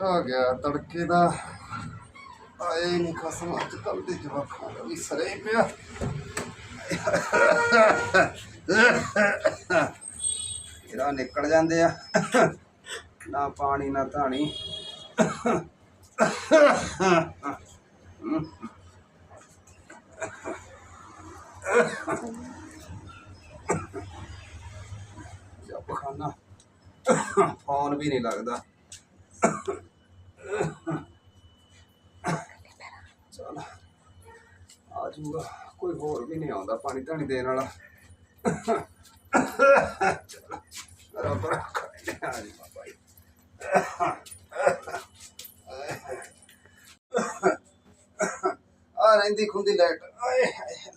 ਆ ਗਿਆ ਤੜਕੇ ਦਾ। ਆਏ ਨਹੀਂ ਖਸਮ, ਅੱਜ ਕੱਲ ਦੇ ਜਵਾਕਾਂ ਦਾ ਵੀ ਸਰੇ ਪਿਆ। ਇਹਦਾ ਨਿਕਲ ਜਾਂਦੇ ਆ। ਨਾ ਪਾਣੀ, ਨਾ ਧਾਣੀ। ਜੱਪ ਖਾਨਾ ਫੋਨ ਵੀ ਨਹੀਂ ਲੱਗਦਾ ਚਲ ਆ ਜੂਗਾ ਕੋਈ ਹੋਰ ਵੀ ਨਹੀਂ ਆਉਂਦਾ, ਪਾਣੀ ਧਾਣੀ ਦੇਣ ਵਾਲਾ। ਰੱਬ ਰੱਖੇ ਆ ਜੀ ਬਾਬਾ ਜੀ। ਆ ਰਹਿੰਦੀ ਖੁੰਦੀ ਲਾਈਟ। ਆਏ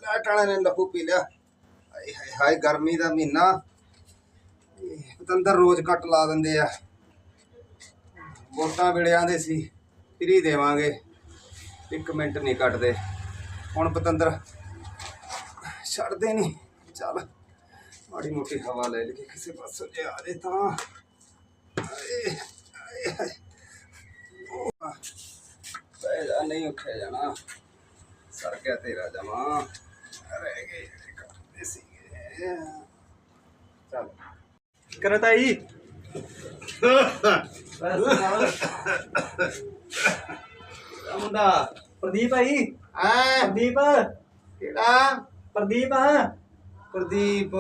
ਲਾਈਟ ਵਾਲੇ ਨੇ ਲੱਭੂ ਪੀ ਲਿਆ। ਹਾਏ ਹਾਏ ਹਾਏ, ਗਰਮੀ ਦਾ ਮਹੀਨਾ। ਪਤੰਦਰ ਰੋਜ਼ ਕੱਟ ਲਾ ਦਿੰਦੇ ਆ। ਵੋਟਾਂ ਵੇਲੇ ਆਂਦੇ ਸੀ, ਫਰੀ ਦੇਵਾਂਗੇ। ਇੱਕ ਮਿੰਟ ਨਹੀਂ ਕੱਟਦੇ। ਹੁਣ ਪਤੰਦਰ ਛੱਡਦੇ ਨਹੀਂ। ਚੱਲ ਮਾੜੀ ਮੋਟੀ ਹਵਾ ਲੈ ਲੈ ਕੇ ਕਿਸੇ ਪਾਸੋਂ ਜੇ ਆ ਜੇ ਤਾਂ। ਆਏ, ਆਏ, ਨਹੀਂ ਉੱਠਿਆ ਜਾਣਾ। ਸਰ ਗਿਆ ਤੇਰਾ ਜਮਾ। ਰਹਿ ਗਏ ਕੱਟਦੇ ਸੀਗੇ। ਚੱਲ। ਕਰੋ ਤਾਈ। ਆ ਮੁੰਡਾ ਪ੍ਰਦੀਪ ਆਈ ਐ ਪ੍ਰਦੀਪ। ਕਿਹੜਾ? ਪ੍ਰਦੀਪ। ਆ ਪ੍ਰਦੀਪ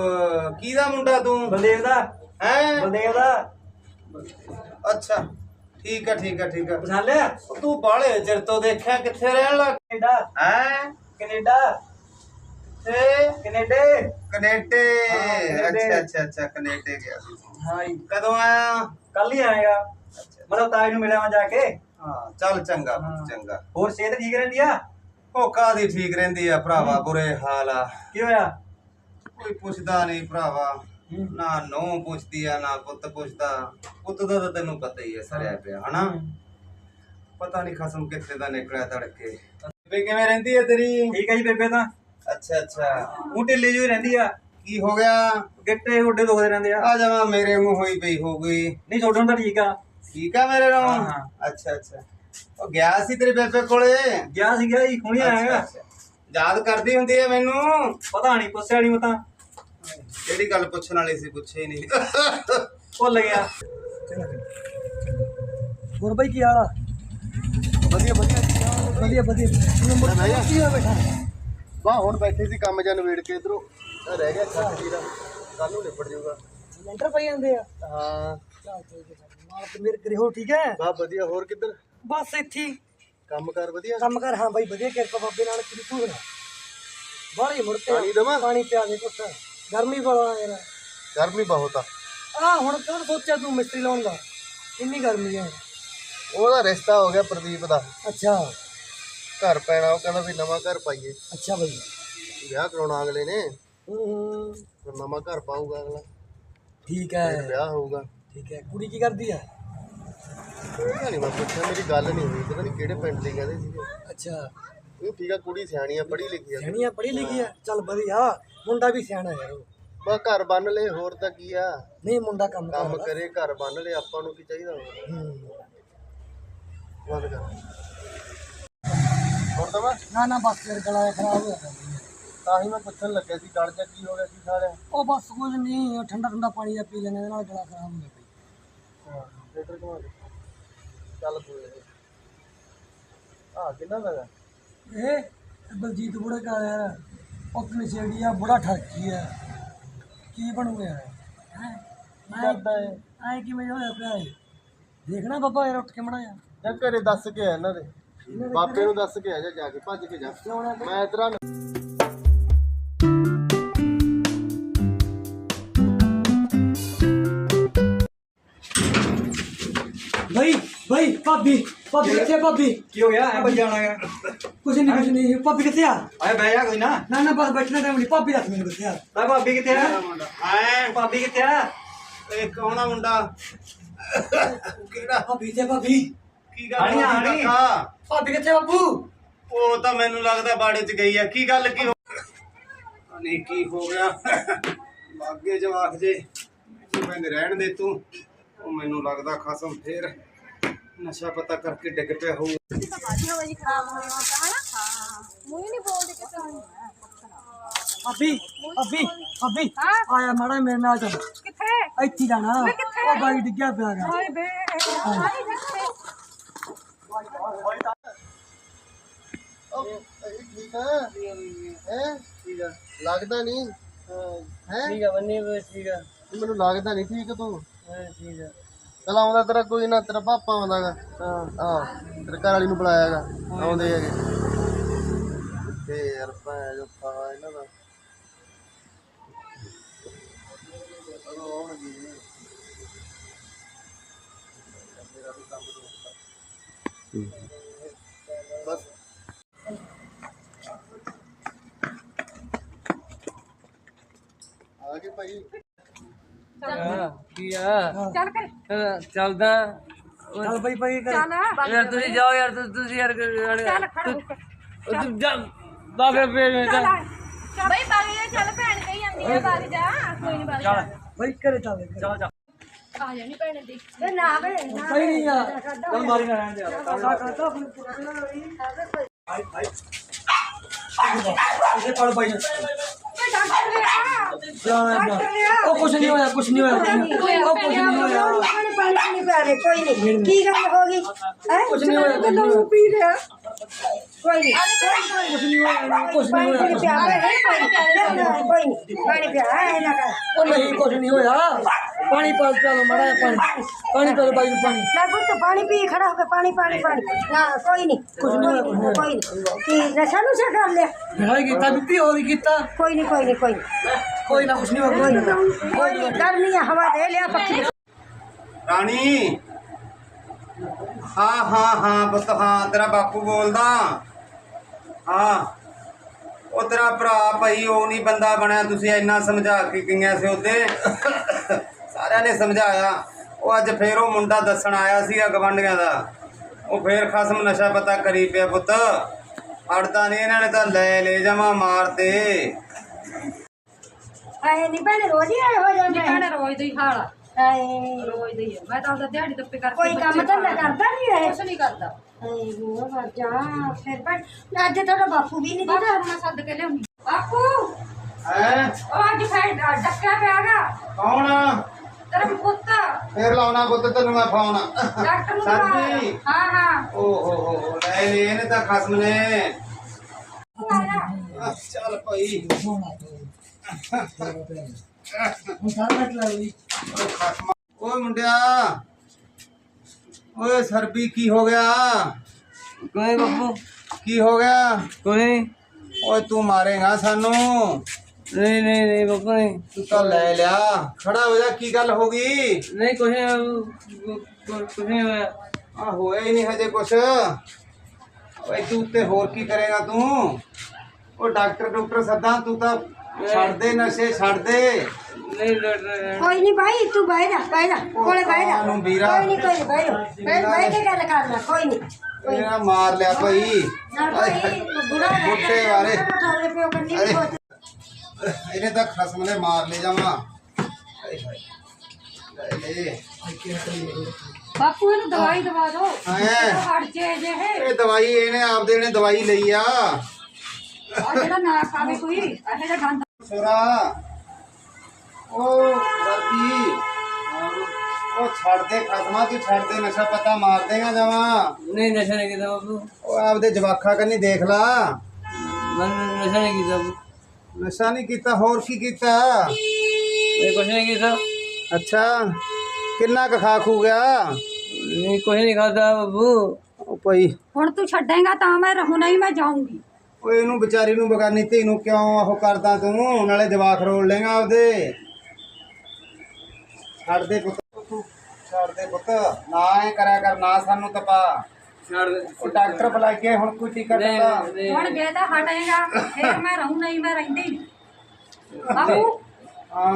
ਕਿਹਦਾ ਮੁੰਡਾ ਤੂੰ? ਬਲਦੇਵ ਦਾ। ਹੈ? ਬਲਦੇਵ ਦਾ। ਅੱਛਾ ਠੀਕ ਆ ਠੀਕ ਆ ਠੀਕ ਆ। ਪਛਾਣ ਲਿਆ? ਤੂੰ ਬਾਹਲੇ ਚਿਰ ਤੋਂ ਦੇਖਿਆ ਕਿੱਥੇ ਰਹਿਣ ਲੱਗ ਕੈਨੇਡਾ। ਹੈ? ਕੈਨੇਡਾ। ਤੇ ਕੈਨੇਡਾ। ਕੈਨੇਡੇ। ਹਾਂ। ਅੱਛਾ ਅੱਛਾ ਅੱਛਾ ਕੈਨੇਡੇ ਗਿਆ ਹਾਂ ਕਦੋਂ ਆਇਆ? ਕੱਲ ਹੀ ਆਏਗਾ। ਅੱਛਾ ਮਤਲਬ ਤਾਈ ਨੂੰ ਮਿਲਿਆ ਮੈਂ ਜਾ ਕੇ। ਹਾਂ ਚੱਲ ਚੰਗਾ ਹਾਂ। ਚੰਗਾ। ਹੋਰ ਸਿਹਤ ਠੀਕ ਰਹਿੰਦੀ ਆ? ਉਹ ਕਾਦੀ ਠੀਕ ਰਹਿੰਦੀ ਆ ਭਰਾਵਾ ਬੁਰੇ ਹਾਲ ਆ। ਕੀ ਹੋਇਆ? ਕੋਈ ਪੁੱਛਦਾ ਨਹੀਂ ਭਰਾਵਾ। ਨਾ ਨੋ ਪੁੱਛਦੀ ਆ ਨਾ ਪੁੱਤ ਪੁੱਛਦਾ। ਪੁੱਤ ਦਾ ਤਾਂ ਤੈਨੂੰ ਪਤਾ ਹੀ ਹੈ ਸਰਿਆ ਪਿਆ ਹਨਾ? ਪਤਾ ਨਹੀਂ ਖਸਮ ਕਿੱਥੇ ਦਾ ਨਿਕਲਿਆ ਤੜਕੇ। ਬੇ ਕਿਵੇਂ ਰਹਿੰਦੀ ਹੈ ਤੇਰੀ? ਠੀਕ ਹੈ ਜੀ ਬੇਬੇ ਤਾਂ। ਅੱਛਾ ਅੱਛਾ। ਉਹ ਢਿੱਲੀ ਜਿਹੀ ਰਹਿੰਦੀ ਆ। ਕੀ ਹੋ ਗਿਆ? ਗਿੱਟੇ ਗੋਡੇ ਦੁਖਦੇ ਰਹਿੰਦੇ ਆ। ਆ ਜਾਵਾ ਮੇਰੇ ਮੂੰਹ ਹੋਈ ਪਈ ਹੋ ਗਈ ਨਹੀਂ ਛੋਟੇ ਨੂੰ ਤਾਂ ਠੀਕ ਆ। ਠੀਕ ਆ ਮੇਰੇ ਹਾਂ। ਅੱਛਾ ਅੱਛਾ। ਉਹ ਗਿਆ ਸੀ ਤੇਰੇ ਬੇਬੇ ਕੋਲੇ। ਗਿਆ ਸੀਗਾ ਜੀ ਹੁਣੀ ਅੱਛਾ, ਆਏਗਾ ਅੱਛਾ। ਯਾਦ ਕਰਦੀ ਹੁੰਦੀ ਹੈ ਮੈਨੂੰ। ਪਤਾ ਨਹੀਂ ਪੁੱਛਿਆ ਨਹੀਂ ਮਤਾਂ ਜਿਹੜੀ ਗੱਲ ਪੁੱਛਣ ਵਾਲੀ ਸੀ ਪੁੱਛੇ ਹੀ ਨਹੀਂ ਭੁੱਲ ਗਿਆ। ਹੋਰ ਬਾਈ ਕੀ ਹਾਲ ਆ? ਵਧੀਆ ਵਧੀਆ। ਵਧੀਆ ਵਧੀਆ। ਬਹਿ ਕੀ ਹੋਇਆ ਬੈਠਾ ਵਾਹ ਹੁਣ ਬੈਠੇ ਸੀ ਕੰਮ ਜਾਂ ਨਵੇੜ ਕੇ ਇਧਰੋਂ। ਰਹਿ ਗਿਆ ਛੱਡ ਵੀਰਾ ਕੱਲ ਨੂੰ ਨਿਪਟ ਜਾਊਗਾ। ਲੈਂਟਰ ਪਈ ਜਾਂਦੇ ਆ? ਹਾਂ। ਚੱਲ ਠੀਕ ਹੈ ਮਾਲ ਤੇ ਮੇਰੇ ਕਰੇ ਹੋ ਠੀਕ ਹੈ? ਵਾਹ ਵਧੀਆ। ਹੋਰ ਕਿੱਧਰ? ਬਸ ਇੱਥੇ ਹੀ। ਕੰਮ ਕਰ ਵਧੀਆ? ਕੰਮ ਕਰ ਹਾਂ ਬਾਈ ਵਧੀਆ ਕਿਰਪਾ ਬਾਬੇ ਨਾਲ ਕਿਹਦੀ ਤੂੰ ਨਾ ਬਾਹਲੀ ਮੁੜ ਕੇ ਪਾਣੀ ਦੇਵਾਂ? ਪਾਣੀ ਪਿਆ ਦੇ ਕੁੱਟ ਗਰਮੀ ਬੜਾ ਯਾਰ। ਗਰਮੀ ਬਹੁਤ ਆ। ਆ ਹੁਣ ਕੌਣ ਸੋਚਿਆ ਤੂੰ ਮਿਸਤਰੀ ਲਾਉਣ ਦਾ? ਇੰਨੀ ਗਰਮੀ ਹੈ ਉਹਦਾ ਰਿਸ਼ਤਾ ਹੋ ਗਿਆ ਪ੍ਰਦੀਪ ਦਾ। ਅੱਛਾ। ਘਰ ਪੈਣਾ ਉਹ ਕਹਿੰਦਾ ਵੀ ਨਵਾਂ ਘਰ ਪਾਈਏ। ਅੱਛਾ ਬਾਈ। ਵਿਆਹ ਕਰਾਉਣਾ ਅਗਲੇ ਨੇ। ਹੂੰ ਹੂੰ। ਫਿਰ ਨਵਾਂ ਘਰ ਪਾਊਗਾ ਅਗਲਾ। ਠੀਕ ਫਿਰ ਹੈ ਵਿਆਹ ਹੋਊਗਾ। ਠੀਕ ਹੈ। ਕੁੜੀ ਕੀ ਕਰਦੀ ਆ? ਉਹਦਾ ਨਹੀਂ ਮੈਂ ਪੁੱਛਿਆ ਮੇਰੀ ਗੱਲ ਨਹੀਂ ਹੋਈ ਪਤਾ ਨਹੀਂ ਕਿਹੜੇ ਪਿੰਡ ਦੇ ਕਹਿੰਦੇ ਸੀਗੇ। ਅੱਛਾ। ਉਹ ਠੀਕ ਆ ਕੁੜੀ ਸਿਆਣੀ ਆ ਪੜ੍ਹੀ ਲਿਖੀ ਆ। ਸਿਆਣੀ ਆ ਪੜ੍ਹੀ ਲਿਖੀ ਆ? ਚੱਲ ਵਧੀਆ ਮੁੰਡਾ ਵੀ ਸਿਆਣਾ ਯਾਰ ਉਹ। ਬਸ ਘਰ ਬੰਨ ਲੈ ਹੋਰ ਤਾਂ ਕੀ ਆ? ਨਹੀਂ ਮੁੰਡਾ ਕੰਮ ਕੰਮ ਕਰਦਾ ਕਰੇ ਘਰ ਬੰਨ ਲੈ ਆਪਾਂ ਨੂੰ ਕੀ ਚਾਹੀਦਾ ਹੋਰ? ਹੂੰ। ਬੰਦ ਕਰ। ਹੋਰ ਤਾਂ ਮੈਂ ਨਾ ਨਾ ਬਸ ਫਿਰ ਗਲਾ ਜਿਹਾ ਖਰਾਬ ਹੋਇਆ ਪਿਆ। ਬਈ। ਤਾਂ ਹੀ ਮੈਂ ਪੁੱਛਣ ਲੱਗਿਆ ਸੀ ਗਲ ਜਾ ਕੀ ਹੋ ਗਿਆ ਖਾ ਲਿਆ ਉਹ ਬਸ ਕੁਝ ਨਹੀਂ ਉਹ ਠੰਡਾ ਠੰਡਾ ਪਾਣੀ ਦਾ ਪੀ ਲੈਣੇ ਨਾਲ ਗਲਾ ਖਰਾਬ ਹੋ ਗਿਆ ਬਈ ਹਾਂ ਲੀਟਰ ਘੁਮਾ ਦੇ। ਚੱਲ ਕੋਈ ਨਹੀਂ ਆ ਕਿੰਨਾ ਦਾ ਹੈਗਾ? ਇਹ ਬਲਜੀਤ ਬੁੜੇ ਕਾ ਯਾਰ ਉਹ ਕਨਸੇੜੀ ਆ ਬੁੜਾ ਠਰਕੀ ਆ ਕੀ ਬਣੂਗਾ ਯਾਰ ਹੈ? ਕਰਦਾ ਹੈ ਐ ਕਿਵੇਂ ਹੋਇਆ ਪਿਆ ਇਹ? ਦੇਖਣਾ ਬਾਬਾ ਯਾਰ ਉੱਠ ਕੇ ਮੜਾ ਜਾਂ ਘਰੇ ਦੱਸ ਕੇ ਆ ਇਹਨਾਂ ਦੇ। ਬਾਪੇ ਨੂੰ ਦੱਸ ਕੇ ਆ ਜਾ ਜਾ ਕੇ ਭੱਜ ਕੇ ਜਾ। ਮੈਂ ਇਧਰਾਂ ਭਾਬੀ ਭਾਬੀ ਕਿੱਥੇ ਆ ਭਾਬੀ? ਕੀ ਹੋ ਗਿਆ? ਐ ਭੱਜ ਜਾਣਾ ਹੈ ਕੁਝ ਨਹੀਂ ਕੁਝ ਨਹੀਂ ਭਾਬੀ ਕਿੱਥੇ ਆ? ਆਏ ਬਹਿ ਜਾ ਕੋਈ ਨਾ। ਨਾ ਨਾ ਬਸ ਬੈਠਣਾ ਟਾਈਮ ਨਹੀਂ ਭਾਬੀ ਦੱਸ ਮੈਨੂੰ ਕਿੱਥੇ ਆ? ਤਾਂ ਭਾਬੀ ਕਿੱਥੇ ਆ? ਐ ਭਾਬੀ ਕਿੱਥੇ ਆ? ਇਹ ਕੌਣ ਆ ਮੁੰਡਾ ਕਿਹੜਾ? ਭਾਬੀ ਤੇ ਭਾਬੀ। ਕੀ ਗੱਲ ਹਾਣੀ। ਕਾਕਾ? ਭਾਬੀ ਕਿੱਥੇ ਆ ਬਾਪੂ? ਉਹ ਤਾਂ ਮੈਨੂੰ ਲੱਗਦਾ ਬਾੜੇ 'ਚ ਗਈ ਆ। ਕੀ ਗੱਲ ਕੀ ਹੋ ਨਹੀਂ ਕੀ ਹੋ ਗਿਆ। ਅੱਗੇ ਜਵਾਕ ਜੇ। ਤੂੰ ਕਹਿੰਦੇ ਰਹਿਣ ਦੇ ਤੂੰ। ਉਹ ਮੈਨੂੰ ਲੱਗਦਾ ਖਸਮ ਫੇਰ। ਨਸ਼ਾ ਪਤਾ ਕਰਕੇ ਡਿੱਗ ਪਿਆ ਹੋਊ। ਅਭੀ ਅਭੀ ਅਭੀ ਹਾਂ? ਆਇਆ ਮਾੜਾ ਮੇਰੇ ਨਾਲ ਚੱਲ। ਕਿੱਥੇ? ਇੱਥੇ ਜਾਣਾ? ਉਹ ਬਾਈ ਡਿੱਗਿਆ ਪਿਆ ਗਾ ਹਾਏ ਬੇ ਹਾਏ ਕਿੱਥੇ ਠੀਕ ਹੈ ਹੈ? ਠੀਕ ਹੈ ਲੱਗਦਾ ਨਹੀਂ? ਹੈ। ਠੀਕ ਆ ਬੰਨੀ ਠੀਕ ਆ। ਮੈਨੂੰ ਲੱਗਦਾ ਨਹੀਂ ਠੀਕ ਤੂੰ। ਠੀਕ ਆ। ਚਲ ਆਉਂਦਾ ਤੇਰਾ ਕੋਈ ਨਾ ਤੇਰਾ ਪਾਪਾ ਆਉਂਦਾਗਾ। ਹਾਂ। ਹਾਂ ਤੇਰੇ ਘਰ ਵਾਲੀ ਨੂੰ ਬੁਲਾਇਆਗਾ ਆਉਂਦੇ ਹੈਗੇ। ਤੇ ਯਾਰ ਭੈਣ ਜੋ ਪਾ ਇਹਨਾਂ ਦਾ। ਕਦੋਂ ਆਉਣਗੇ ਜੀ? ਮੇਰਾ ਵੀ ਕੰਮ ਦੋਸਤਾ ਬਸ ਆ ਗਏ ਭਾਈ ਕੀ ਆ ਚੱਲ ਕਰ ਚੱਲਦਾ ਚੱਲ ਬਾਈ ਬਾਈ ਕਰ ਚੱਲ ਯਾਰ ਤੁਸੀਂ ਜਾਓ ਯਾਰ ਤੁ- ਤੁਸੀਂ ਯਾਰ ਚੱਲ ਖੜਾ। ਤੂੰ ਜਾ ਬਾਬੇ ਪੇ ਚੱਲ। ਚੱਲ ਬਈ ਬਾਗ ਜਾ ਚੱਲ ਭੈਣ ਕਹੀ ਜਾਂਦੀ ਆ ਬਾਗ ਜਾ ਕੋਈ ਨਹੀਂ ਬਾਗ ਜਾ ਬਾਈ ਘਰੇ ਚੱਲ ਚੱਲ ਜਾ ਆ ਜਾਣੀ ਭੈਣ ਦੀ ਵੇ ਨਾ ਵੇ ਨਾ ਬਾਈ ਨਹੀਂ ਆ ਚੱਲ ਮਾਰੀ ਨਾ ਰਹਿਣ ਦੇ ਯਾਰ ਕਾਕਾ ਕਾਕਾ ਫੋਨ ਆਈ ਆਈ ਇਹ ਪੜ ਬਾਈ ਵੇ ਡਾਕਟਰ ਨੇ ਆ ਜਾਣਾ ਉਹ ਕੁਛ ਨਹੀਂ ਹੋਇਆ ਕੁਛ ਨਹੀਂ ਹੋਇਆ। ਉਹ ਕੁਛ ਨਹੀਂ ਹੋਇਆ। ਪਾਣੀ ਨਹੀਂ ਪਾ ਰਹੇ ਕੋਈ ਨਹੀਂ। ਕੀ ਗੱਲ ਹੋ ਗਈ? ਹੈ? ਕੁਛ ਨਹੀਂ ਹੋਇਆ ਕੁਛ ਨਹੀਂ ਹੋਇਆ। ਪੀ ਰਿਹਾ ਕੋਈ ਨਹੀਂ। ਕੁਛ ਨਹੀਂ ਹੋਇਆ ਕੁਛ ਨਹੀਂ ਪਾਣੀ ਹੋਇਆ ਪਿਆ ਪਾਣੀ ਹੈ ਨਾ ਉਹ ਨਹੀਂ ਕੁਛ ਨਹੀਂ ਹੋਇਆ। ਪਾਣੀ ਪਾ ਚਲੋ ਮੜਾ ਪਾਣੀ। ਪਾਣੀ ਪਾ ਬਾਈ ਨੂੰ ਪਾਣੀ। ਖੜਾ ਹੋ ਕੇ ਪਾਣੀ ਪਾਣੀ ਪਾਣੀ। ਨਾ ਕੋਈ ਨਹੀਂ ਕੁਛ ਨਹੀਂ ਹੋਇਆ, ਕੁਛ ਨਹੀਂ ਹੋਇਆ। ਕੋਈ ਨਹੀਂ ਕੀ ਨਸ਼ਾ ਨੁਸ਼ਾ ਕਰ ਲਿਆ? ਵਿਆਹ ਕੀਤਾ ਬੀਬੀ ਹੋਰ ਹੀ ਕੀਤਾ। ਕੋਈ ਨਹੀਂ ਕੋਈ ਨਹੀਂ ਕੋਈ ਨਹੀਂ ਕੋਈ ਨਾ ਕੁਛ ਨਹੀਂ ਹੋਇਆ। ਕੋਈ ਨਹੀਂ ਕੋਈ ਨਹੀਂ ਕਰਨੀ ਹੈ ਹਵਾ ਦੇ ਲਿਆ ਪੱਖੀ ਰਾਣੀ। ਹਾਂ ਹਾਂ ਹਾਂ ਪੁੱਤ ਹਾਂ ਤੇਰਾ ਬਾਪੂ ਬੋਲਦਾ। ਹਾਂ। ਉਹ ਤੇਰਾ ਭਰਾ ਭਾਈ ਉਹ ਨਹੀਂ ਬੰਦਾ ਬਣਿਆ ਤੁਸੀਂ ਇੰਨਾ ਸਮਝਾ ਕੇ ਗਈਆਂ ਸੀ ਉਹਦੇ। ਸਾਰਿਆਂ ਨੇ ਸਮਝਾਇਆ। ਉਹ ਅੱਜ ਫੇਰ ਉਹ ਮੁੰਡਾ ਦੱਸਣ ਆਇਆ ਸੀਗਾ ਗਵੰਡੀਆਂ ਦਾ। ਉਹ ਫੇਰ ਖਸਮ ਨਸ਼ਾ ਪਤਾ ਕਰੀ ਪਿਆ ਪੁੱਤ। ਹੜਦਾ ਨਹੀਂ ਇਹਨਾਂ ਨੇ ਤਾਂ ਲੈ ਲੈ ਜਾਵਾਂ ਮਾਰਦੇ ਆਏ ਨਹੀਂ ਭੈਣੇ ਰੋਜ਼ ਹੀ ਆਏ ਹੋ ਜਾਂਦੇ ਭੈਣ ਰੋਜ਼ ਦਾ ਹਾਲ ਆ। ਆਏ। ਰੋਜ਼ ਦਾ ਆ। ਮੈਂ ਤਾਂ ਉਹਦਾ ਦਿਹਾੜੀ ਦੱਪੇ ਕਰਕੇ ਕੋਈ ਕੰਮ ਤਾਂ ਨਾ ਕਰਦਾ ਨਹੀਂ ਇਹ? ਕੁਛ ਨਹੀਂ ਕਰਦਾ। ਆਏ ਉਹ ਮਰ ਜਾ ਫਿਰ ਭੈਣ। ਅੱਜ ਤੁਹਾਡਾ ਬਾਪੂ ਵੀ ਨਹੀਂ ਬਾਪੂ ਦਿੱਤਾ ਮੈਂ ਸੱਦ ਕੇ ਲਿਆਉਣੀ। ਬਾਪੂ! ਹੈ? ਉਹ ਅੱਜ ਫੈਟ ਡੱਕਿਆ ਪਿਆਗਾ ਕੌਣ ਤੇਰਾ ਪੁੱਤ। ਫੇਰ ਲਾਉਣਾ ਪੁੱਤ ਤੈਨੂੰ ਮੈਂ ਫੋਨ ਡਾਕਟਰ ਨੂੰ। ਹਾਂ ਹਾਂ। ਓ ਹੋ ਹੋ ਹੋ, ਲੈ ਲੈ ਇਹਨੇ ਤਾਂ ਖਸਮ ਨੇ। ਆਹ, ਚੱਲ ਭਾਈ। ਖਸਮ ਓਏ ਮੁੰਡਿਆ ਓਏ ਸਰਬੀ ਕੀ ਹੋ ਗਿਆ? ਕੋਈ ਬੱਬੂ ਕੀ ਹੋ ਗਿਆ? ਕੋਈ ਓਏ ਤੂੰ ਮਾਰੇਗਾ ਸਾਨੂੰ। ਨਹੀਂ ਨਹੀਂ ਨਹੀਂ ਬੱਬੂ ਨਹੀਂ। ਤੂੰ ਤਾਂ ਲੈ ਲਿਆ। ਖੜਾ ਹੋ ਜਾ ਕੀ ਗੱਲ ਹੋ ਗਈ? ਨਹੀਂ ਕੁਛ ਕੁਛ ਨਹੀਂ ਹੋਇਆ। ਆ ਹੋਇਆ ਹੀ ਨਹੀਂ ਹਜੇ ਕੁਛ। ਓਏ ਤੂੰ ਉੱਤੇ ਹੋਰ ਕੀ ਕਰੇਗਾ ਤੂੰ? ਉਹ ਡਾਕਟਰ ਡਾਕਟਰ ਸੱਦਾ ਤੂੰ ਤਾਂ ਛੱਡ ਦੇ ਨਸ਼ੇ ਛੱਡ ਦੇ। ਨਹੀਂ ਡਾਕਟਰ ਕੋਈ ਨਹੀਂ ਭਾਈ ਤੂੰ ਬਹਿ ਜਾ ਬਹਿ ਜਾ ਕੋਲੇ ਬਹਿ ਜਾ। ਵੀਰਾ। ਕੋਈ ਨਹੀਂ ਕੋਈ ਨਹੀਂ ਬਹਿ ਜਾ। ਬਹਿ ਬਹਿ ਕੇ ਗੱਲ ਕਰ ਲੈ ਕੋਈ ਨਹੀਂ ਇਹਨੇ ਮਾਰ ਲਿਆ ਭਾਈ। ਨਾ ਕੋਈ ਬੁੜਾ ਬੁੱਢੇ ਵਾਲੇ। ਠਾਲੇ ਪਿਓ ਕੰਨੀ ਅਰੇ। ਬਹੁਤ ਇਹਨੇ ਤਾਂ ਖਸਮ ਨੇ ਮਾਰ ਲੈ ਜਾਵਾਂ। ਲੈ ਬਾਪੂ ਇਹਨੂੰ ਦਵਾਈ ਦਵਾ ਦਿਓ। ਹੈਂ। ਹਟ ਜੇ ਜੇ ਇਹ। ਇਹ ਦਵਾਈ ਇਹਨੇ ਆਪਦੇ ਨੇ ਦਵਾਈ ਲਈ ਆ। ਆਹ ਜਿਹੜਾ ਨਾ ਖਾਵੇ ਕੋਈ ਇਹ ਜਿਹੜਾ ਗੰਦ। ਸੁਰਾ ਉਹ ਸਰਦੀ ਉਹ ਛੱਡ ਦੇ ਖਸਮਾ ਤੂੰ ਛੱਡ ਦੇ ਨਸ਼ਾ ਪਤਾ ਮਾਰ ਦੇਗਾ ਜਾਵਾਂ। ਨਹੀਂ ਨਸ਼ਾ ਨਹੀਂ ਕੀਤਾ ਬੱਬੂ ਉਹ ਆਪਦੇ ਜਵਾਖਾ ਕੰਨੀ ਦੇਖ ਲਾ। ਮੈਂ ਨਸ਼ਾ ਨਹੀਂ ਕੀਤਾ ਬੱਬੂ ਨਸ਼ਾ ਨਹੀਂ ਕੀਤਾ ਹੋਰ ਕੀ ਕੀਤਾ? ਨਹੀਂ ਕੁਛ ਨਹੀਂ ਕੀਤਾ। ਅੱਛਾ ਕਿੰਨਾ ਕੁ ਖਾ ਖੂ ਗਿਆ? ਨਹੀਂ ਕੁਛ ਨਹੀਂ ਖਾਦਾ ਬੱਬੂ। ਉਹ ਭਾਈ ਹੁਣ ਤੂੰ ਛੱਡੇਗਾ ਤਾਂ ਮੈਂ ਰਹੂ ਨਹੀਂ ਮੈਂ ਜਾਊਂਗੀ। ਓਏ ਇਹਨੂੰ ਵਿਚਾਰੀ ਨੂੰ ਬਗਾਨੀ ਧੀ ਨੂੰ ਕਿਉਂ ਉਹ ਕਰਦਾ ਤੂੰ? ਨਾਲੇ ਜਵਾਕ ਰੋਲ ਲੇਗਾ ਆਪਦੇ। ਛੱਡ ਦੇ ਪੁੱਤ। ਛੱਡ ਦੇ ਪੁੱਤ। ਨਾ ਇਹ ਕਰਿਆ ਕਰ ਨਾ ਸਾਨੂੰ ਤਪਾ। ਉਹ ਡਾਕਟਰ ਬੁਲਾ ਕੇ ਹੁਣ ਕੋਈ ਟੀਕਾ ਨਹੀਂ ਹੁਣ ਜੇ ਤਾਂ ਹਟੇਗਾ ਫਿਰ ਮੈਂ ਰਹੂ ਨਹੀਂ ਮੈਂ ਰਹਿੰਦੀ। ਨਹੀਂ। ਬਾਪੂ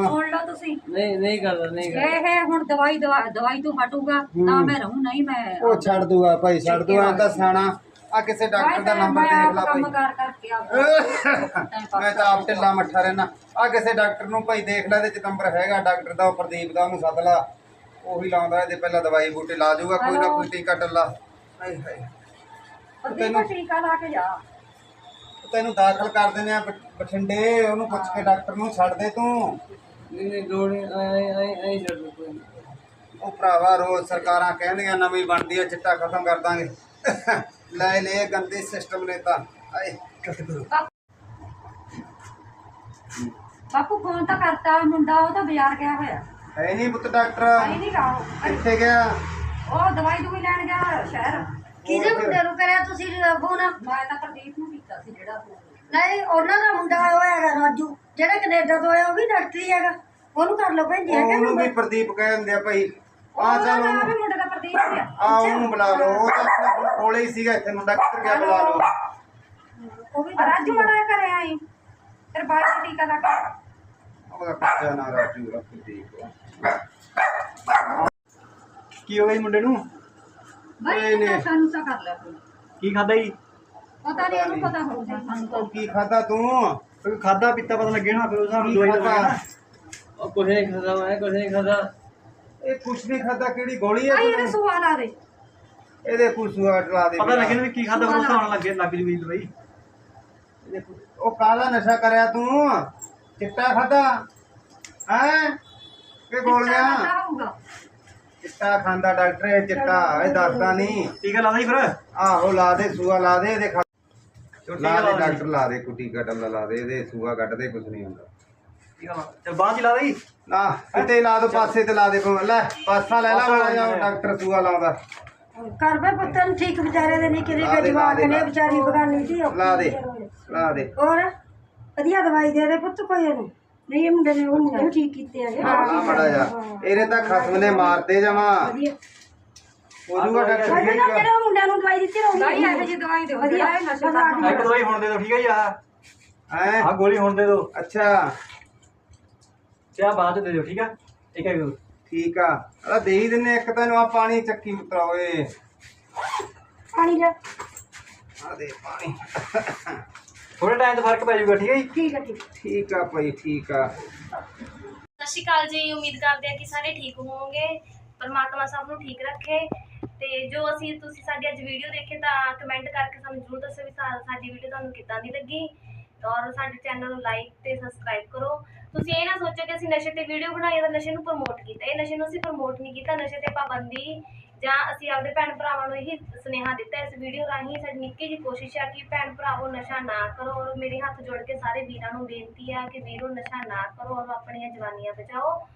ਸੁਣ ਲਓ ਤੁਸੀਂ। ਨਹੀਂ ਨਹੀਂ ਕਰਦਾ ਨਹੀਂ ਕਰਦਾ। ਇਹ ਹੈ ਹੁਣ ਦਵਾਈ ਦਵਾ ਦਵਾਈ ਤੋਂ ਹਟੂਗਾ ਤਾਂ ਮੈਂ ਰਹੂ ਨਹੀਂ ਮੈਂ ਉਹ ਛੱਡ ਦੂਗਾ ਭਾਈ ਛੱਡ ਦੂਗਾ ਤਾਂ ਸਿਆਣਾ। ਆ ਕਿਸੇ ਡਾਕਟਰ ਦਾ ਨੰਬਰ ਦੇਖ ਲੈ ਕੰਮ ਭਾਈ। ਕਰ ਕਰਕੇ ਆਪ ਮੈਂ ਤਾਂ ਆਪ ਢਿੱਲਾ ਮੱਠਾ ਰਹਿਣਾ ਆ ਕਿਸੇ ਡਾਕਟਰ ਨੂੰ ਭਾਈ ਦੇਖ ਲੈ ਚ ਨੰਬਰ ਹੈਗਾ ਡਾਕਟਰ ਦਾ ਉਹ ਪ੍ਰਦੀਪ ਦਾ ਉਹਨੂੰ ਸੱਦ ਲਾ। ਉਹੀ ਲਾਉਂਦਾ ਇਹਦੇ ਪਹਿਲਾਂ ਦਵਾਈ ਬੂਟੇ ਲਾ ਜਾਊਗਾ ਕੋਈ ਨਾ ਕੋਈ ਟੀਕਾ ਟੱਲਾ। ਹਾਏ ਹਾਏ। ਤੈਨੂੰ ਟੀਕਾ ਲਾ ਕੇ ਜਾ। ਤੈਨੂੰ ਦਾਖਲ ਕਰ ਦਿੰਦੇ ਆ ਬਠ- ਬਠਿੰਡੇ ਉਹਨੂੰ ਪੁੱਛ ਕੇ ਡਾਕਟਰ ਨੂੰ ਛੱਡ ਦੇ ਤੂੰ। ਨਹੀਂ ਨਹੀਂ ਦੋੜੀ ਆਈ ਆਈ ਆਈ ਛੱਡ ਦੋ ਕੋਈ। ਉਹ ਭਰਾਵਾ ਰੋਜ਼ ਸਰਕਾਰਾਂ ਕਹਿੰਦੀਆਂ ਨਵੀਂ ਬਣਦੀ ਹੈ ਚਿੱਟਾ ਖਤਮ ਕਰ ਦਾਂਗੇ। ਲੈ ਲੈ ਗੰਦੇ ਸਿਸਟਮ ਨੇ ਤਾਂ। ਆਏ ਬਾਪੂ ਫੋਨ ਤਾਂ ਕਰਤਾ ਮੁੰਡਾ ਉਹ ਤਾਂ ਬਾਜ਼ਾਰ ਗਿਆ ਹੋਇਆ। ਹੈ ਨਹੀਂ ਪੁੱਤ ਡਾਕਟਰ। ਆਈ ਨਹੀਂ ਗਾਓ ਕਿੱਥੇ ਗਿਆ? ਉਹ ਦਵਾਈ ਦੂਈ ਲੈਣ ਗਿਆ ਸ਼ਹਿਰ। ਕਿਹਦੇ ਮੁੰਡੇ ਨੂੰ ਕਰਿਆ ਤੁਸੀਂ ਫੋਨ ਮੈਂ ਤਾਂ ਪ੍ਰਦੀਪ ਨੂੰ ਕੀਤਾ ਸੀ ਜਿਹੜਾ ਫੋਨ ਨਹੀਂ ਉਹਨਾਂ ਦਾ ਮੁੰਡਾ ਹੋਇਆ ਹੈਗਾ ਰਾਜੂ। ਜਿਹੜਾ ਕੈਨੇਡਾ ਤੋਂ ਆਇਆ ਉਹ ਵੀ ਡਾਕਟਰੀ ਹੈਗਾ। ਉਹਨੂੰ ਕਰ ਲਓ ਜੀ ਹੈਗਾ ਉਹਨੂੰ ਵੀ ਪ੍ਰਦੀਪ ਕਹਿੰਦੇ ਆ ਭਾਈ ਆ ਉਹਦਾ ਚੱਲ ਨਾਮ ਵੀ ਉਹਨੂੰ ਮੁੰਡੇ ਦਾ ਪ੍ਰਦੀਪ ਹੀ ਆ। ਆ ਉਹਨੂੰ ਬੁਲਾ ਲਓ ਉਹ ਤਾਂ ਆਪਣੇ ਕੋਲੇ ਹੀ ਸੀਗਾ ਇੱਥੇ ਮੁੰਡਾ ਕਿੱਧਰ ਗਿਆ ਬੁਲਾ ਲਓ। ਉਹ ਵੀ ਰਾਜੂ ਬੜਾ ਘਰੇ ਆਈ। ਫਿਰ ਬਾਅਦ ਚ ਟੀਕਾ ਲਾ ਕੇ ਉਹਦਾ ਕੱਚਾ ਨਾ ਰਾਜੂ ਦਾ ਪ੍ਰਦੀਪ ਕੀ ਹੋ ਗਿਆ ਜੀ ਮੁੰਡੇ ਨੂੰ? ਨਹੀਂ। ਤੂੰ ਸਾਨੂੰ ਤਾਂ ਕਰ ਲਿਆ ਤੂੰ। ਕੀ ਖਾਦਾ ਜੀ? ਪਤਾ ਨਹੀਂ ਉਹਨੂੰ ਪਤਾ ਹੋਊਗਾ ਸਾਨੂੰ ਤਾਂ ਉਹ ਕੀ ਖਾਦਾ ਤੂੰ? ਕੋਈ ਖਾਦਾ ਪੀਤਾ ਪਤਾ ਲੱਗੇ ਨਾ ਫਿਰ ਉਹ ਸਾਨੂੰ ਦਵਾਈ ਦਵਾਈ ਉਹ ਕੁਛ ਨਹੀਂ ਖਾਦਾ ਮੈਂ ਕੁਛ ਨਹੀਂ ਖਾਦਾ ਇਹ ਕੁਛ ਨਹੀਂ ਖਾਦਾ ਕਿਹੜੀ ਗੋਲੀ ਹੈ ਇਹਦੇ? ਸਵਾਲ ਆ ਦੇ। ਇਹਦੇ ਕੁਸੂਆ ਲਾ ਦੇ ਪਤਾ ਲੱਗੇ ਨਾ ਵੀ ਕੀ ਖਾਦਾ ਫਿਰ ਉਹ ਸਾਨੂੰ ਲੱਗੇ ਲੱਗ ਜੂਗੀ ਦਵਾਈ। ਇਹਦੇ ਉਹ ਕਾਲਾ ਨਸ਼ਾ ਕਰਿਆ ਤੂੰ? ਚਿੱਟਾ ਖਾਦਾ ਹੈ? ਕਿ ਗੋਲੀਆਂ? ਪਤਾ ਹੋਊਗਾ। ਚਿੱਟਾ ਖਾਂਦਾ ਡਾਕਟਰ ਇਹ ਚਿੱਟਾ ਇਹ ਦੱਸਦਾ ਨਹੀਂ ਟੀਕਾ ਲਾਦਾ ਜੀ ਫਿਰ। ਆਹੋ ਲਾ ਦੇ ਸੂਆ ਲਾ ਦੇ ਇਹਦੇ ਖਾ ਲਾ ਦੇ ਲਾ ਡਾਕਟਰ ਲਾ ਦੇ ਕੁੱਟੀ ਕੱਟਣ ਲਾ ਦੇ ਇਹਦੇ ਸੂਆ ਕੱਟਦੇ ਕੁਝ ਨਹੀਂ ਹੁੰਦਾ। ਲਾ। ਤੇ ਬਾਅਦ ਚ ਲਾਦਾ ਜੀ। ਨਾ ਕਿਤੇ ਲਾ ਦੋ ਪਾਸੇ ਤੇ ਲਾ ਦੇ ਭਾਵੇਂ। ਲੈ ਪਾਸਾ ਲੈ ਲਾ ਮਾੜਾ ਜਿਹਾ, ਲੈ। ਡਾਕਟਰ ਸੂਆ ਲਾਉਂਦਾ। ਕਰ ਬਈ ਪੁੱਤਰ ਨੂੰ ਠੀਕ ਵਿਚਾਰੇ ਦੇ ਲਾ ਨਿੱਕੇ ਦੇ, ਲਾ ਜਵਾਕ ਦੇ, ਨੇ ਲਾ। ਵਿਚਾਰੀ ਬਗਾਨੀ ਸੀ ਔਖੀ ਲਾ ਦੇ। ਲਾ ਦੇ। ਹੋਰ ਵਧੀਆ ਦਵਾਈ ਦੇ ਦੇ ਪੁੱਤ ਕੋਈ ਇਹਨੂੰ। ਨਹੀਂ ਇਹ ਮੁੰਡੇ ਨੇ ਉਹ ਮੁੰਡੇ ਨੂੰ ਠੀਕ ਕੀਤੇ ਆ। ਮੜਾ ਜਾ ਇਹਨੇ ਤਾਂ ਖਸਮ ਨੇ ਮਾਰਤੇ ਜਮਾ। ਵਧੀਆ। ਹੋ ਜੂਗਾ ਡਾਕਟਰ ਸਾਡੇ ਨਾਲ ਠੀਕ ਜਿਹੜਾ ਮੁੰਡਿਆਂ ਨੂੰ ਦਵਾਈ ਦਿੱਤੀ ਰਹੂਗੀ ਬਾਈ ਇਹੋ ਜਿਹੀ ਦਵਾਈ ਦਿਓ ਵਧੀਆ। ਜਿਹੜਾ ਇਹ ਨਸ਼ੇ ਦਾ ਇੱਕ ਦਵਾਈ ਹੁਣ ਦੇ ਦਿਓ ਠੀਕ ਹੈ ਜੀ ਆਹ। ਹੈ? ਆਹ ਗੋਲੀ ਹੁਣ ਦੇ ਦਿਓ। ਅੱਛਾ। ਚਾਹ ਬਾਅਦ ਚ ਦੇ ਦਿਓ ਠੀਕ ਆ? ਇੱਕ ਇੱਕ ਦਿਓ ਠੀਕ ਆ। ਆ ਦੇ ਹੀ ਦਿੰਨੇ ਇੱਕ ਤੈਨੂੰ ਆ ਪਾਣੀ ਚੱਕੀ ਪੁੱਤਰਾ ਓਏ। ਪਾਣੀ ਲੈ ਆ ਦੇ ਪਾਣੀ। ਥੋੜੇ ਟਾਈਮ 'ਚ ਫ਼ਰਕ ਪੈ ਜਾਊਗਾ ਠੀਕ ਹੈ ਜੀ? ਠੀਕ ਹੈ ਠੀਕ ਠੀਕ ਆ ਭਾਈ ਠੀਕ ਆ। ਸਤਿ ਸ਼੍ਰੀ ਅਕਾਲ ਜੀ ਉਮੀਦ ਕਰਦੇ ਹਾਂ ਕਿ ਸਾਰੇ ਠੀਕ ਹੋਵੋਗੇ। ਪਰਮਾਤਮਾ ਸਭ ਨੂੰ ਠੀਕ ਰੱਖੇ। ਤੇ ਜੋ ਅਸੀਂ ਤੁਸੀਂ ਸਾਡੀ ਅੱਜ ਵੀਡੀਓ ਦੇਖੇ ਤਾਂ ਕਮੈਂਟ ਕਰਕੇ ਸਾਨੂੰ ਜ਼ਰੂਰ ਦੱਸੋ ਵੀ ਸਾ- ਸਾਡੀ ਵੀਡੀਓ ਤੁਹਾਨੂੰ ਕਿੱਦਾਂ ਦੀ ਲੱਗੀ। ਔਰ ਸਾਡੇ ਚੈਨਲ ਨੂੰ ਲਾਈਕ ਤੇ ਸਬਸਕ੍ਰਾਈਬ ਕਰੋ। ਤੁਸੀਂ ਇਹ ਨਾ ਸੋਚੋ ਕਿ ਅਸੀਂ ਨਸ਼ੇ ਤੇ ਵੀਡੀਓ ਬਣਾਈ ਹੈ ਤਾਂ ਨਸ਼ੇ ਨੂੰ ਪ੍ਰਮੋਟ ਕੀਤਾ। ਇਹ ਨਸ਼ੇ ਨੂੰ ਅਸੀਂ ਪ੍ਰਮੋਟ ਨਹੀਂ ਕੀਤਾ। ਨਸ਼ੇ ਤੇ ਪਾਬੰਦੀ ਜਾਂ ਅਸੀਂ ਆਪਦੇ ਭੈਣ ਭਰਾਵਾਂ ਨੂੰ ਇਹੀ ਸੁਨੇਹਾ ਦਿੱਤਾ ਇਸ ਵੀਡੀਓ ਰਾਹੀਂ, ਸਾਡੀ ਨਿੱਕੀ ਜਿਹੀ ਕੋਸ਼ਿਸ਼ ਹੈ ਕਿ ਭੈਣ ਭਰਾਵੋ ਨਸ਼ਾ ਨਾ ਕਰੋ ਔਰ ਮੇਰੇ ਹੱਥ ਜੋੜ ਕੇ ਸਾਰੇ ਵੀਰਾਂ ਨੂੰ ਬੇਨਤੀ ਹੈ ਕਿ ਵੀਰੋ ਨਸ਼ਾ ਨਾ ਕਰੋ ਔਰ ਆਪਣੀਆਂ ਜਵਾਨੀਆਂ ਬਚਾਓ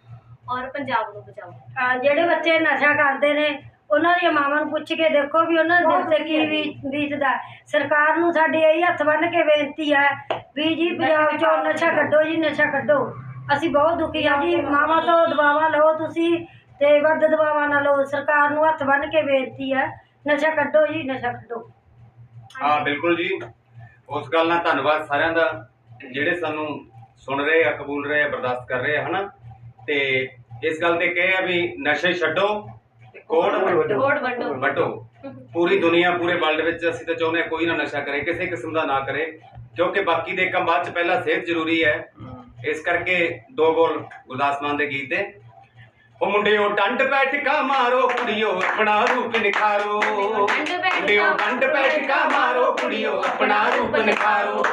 ਔਰ ਪੰਜਾਬ ਨੂੰ ਬਚਾਓ। ਆ, ਜਿਹੜੇ ਬੱਚੇ ਨਸ਼ਾ ਕਰਦੇ ਨੇ, ਉਹਨਾਂ ਦੀਆਂ ਮਾਵਾਂ ਨੂੰ ਪੁੱਛ ਕੇ ਦੇਖੋ ਵੀ ਉਹਨਾਂ ਦੇ ਦਿਲ ਤੇ ਕੀ ਬੀ- ਬੀਤਦਾ। ਸਰਕਾਰ ਨੂੰ ਸਾਡੇ ਇਹੀ ਹੱਥ ਬੰਨ੍ਹ ਕੇ ਬੇਨਤੀ ਹੈ ਵੀ ਜੀ, ਪੰਜਾਬ ਚੋਂ ਨਸ਼ਾ ਕੱਢੋ ਜੀ, ਨਸ਼ਾ ਕੱਢੋ। ਅਸੀਂ ਬਹੁਤ ਦੁਖੀ ਹਾਂ ਜੀ, ਮਾਵਾਂ ਤੋਂ ਦਬਾਵਾ ਲਓ ਤੁਸੀਂ। ਤੇ ਵੱਧ ਦਬਾਵਾ ਨਾ ਲਓ ਸਰਕਾਰ ਨੂੰ ਹੱਥ ਬੰਨ ਕੇ ਬੇਨਤੀ ਹੈ ਨਸ਼ਾ ਕੱਢੋ ਜੀ ਨਸ਼ਾ ਕੱਢੋ। ਹਾਂ ਬਿਲਕੁਲ ਜੀ। ਉਸ ਗੱਲ ਨਾਲ ਧੰਨਵਾਦ ਸਾਰਿਆਂ ਦਾ ਜਿਹੜੇ ਸਾਨੂੰ ਸੁਣ ਰਹੇ ਆ ਕਬੂਲ ਰਹੇ ਆ ਬਰਦਾਸ਼ਤ ਕਰ ਰਹੇ ਆ ਹਨਾ? ਤੇ ਇਸ ਗੱਲ ਤੇ ਕਹੇ ਆ ਵੀ ਨਸ਼ੇ ਛੱਡੋ ਕੋਡ ਵੱਡੋ ਵੱਡੋ ਪੂਰੀ ਦੁਨੀਆ ਪੂਰੇ ਵਰਲਡ ਵਿੱਚ ਅਸੀਂ ਤਾਂ ਚਾਹੁੰਦੇ ਹਾਂ ਕੋਈ ਨਾ ਨਸ਼ਾ ਕਰੇ ਕਿਸੇ ਕਿਸਮ ਦਾ ਨਾ ਕਰੇ ਕਿਉਂਕਿ ਬਾਕੀ ਦੇ ਕੰਮ ਬਾਅਦ ਚ ਪਹਿਲਾਂ ਸਿਹਤ ਜ਼ਰੂਰੀ ਹੈ। ਇਸ ਕਰਕੇ ਦੋ ਬੋਲ ਗੁਰਦਾਸ ਮਾਨ ਦੇ ਗੀਤ ਦੇ ਉਹ ਮੁੰਡਿਓ ਡੰਡ ਬੈਠਕਾ ਮਾਰੋ ਕੁੜੀਓ ਆਪਣਾ ਰੂਪ ਨਿਖਾਰੋ। ਮੁੰਡਿਓ ਡੰਡ ਬੈਠਕਾ ਮਾਰੋ ਕੁੜੀਓ ਆਪਣਾ ਰੂਪ ਨਿਖਾਰੋ।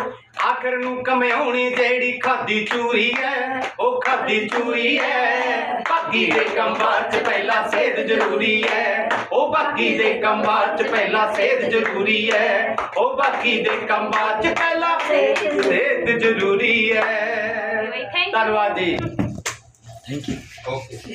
ਆਖਰ ਨੂੰ ਕਮਿਆਉਣੀ ਜਿਹੜੀ ਖਾਦੀ ਚੂਰੀ ਐ ਉਹ ਖਾਦੀ ਚੂਰੀ ਐ। ਬਾਕੀ ਦੇ ਕੰਮਾਂ 'ਚ ਪਹਿਲਾਂ ਸਿਹਤ ਜ਼ਰੂਰੀ ਐ। ਉਹ ਬਾਕੀ ਦੇ ਕੰਮਾਂ 'ਚ ਪਹਿਲਾਂ ਸਿਹਤ ਜ਼ਰੂਰੀ ਐ। ਉਹ ਬਾਕੀ ਦੇ ਕੰਮਾਂ 'ਚ ਪਹਿਲਾਂ ਸਿਹਤ ਜ਼ਰੂਰੀ ਐ. ਧੰਨਵਾਦ ਜੀ। Thank you okay.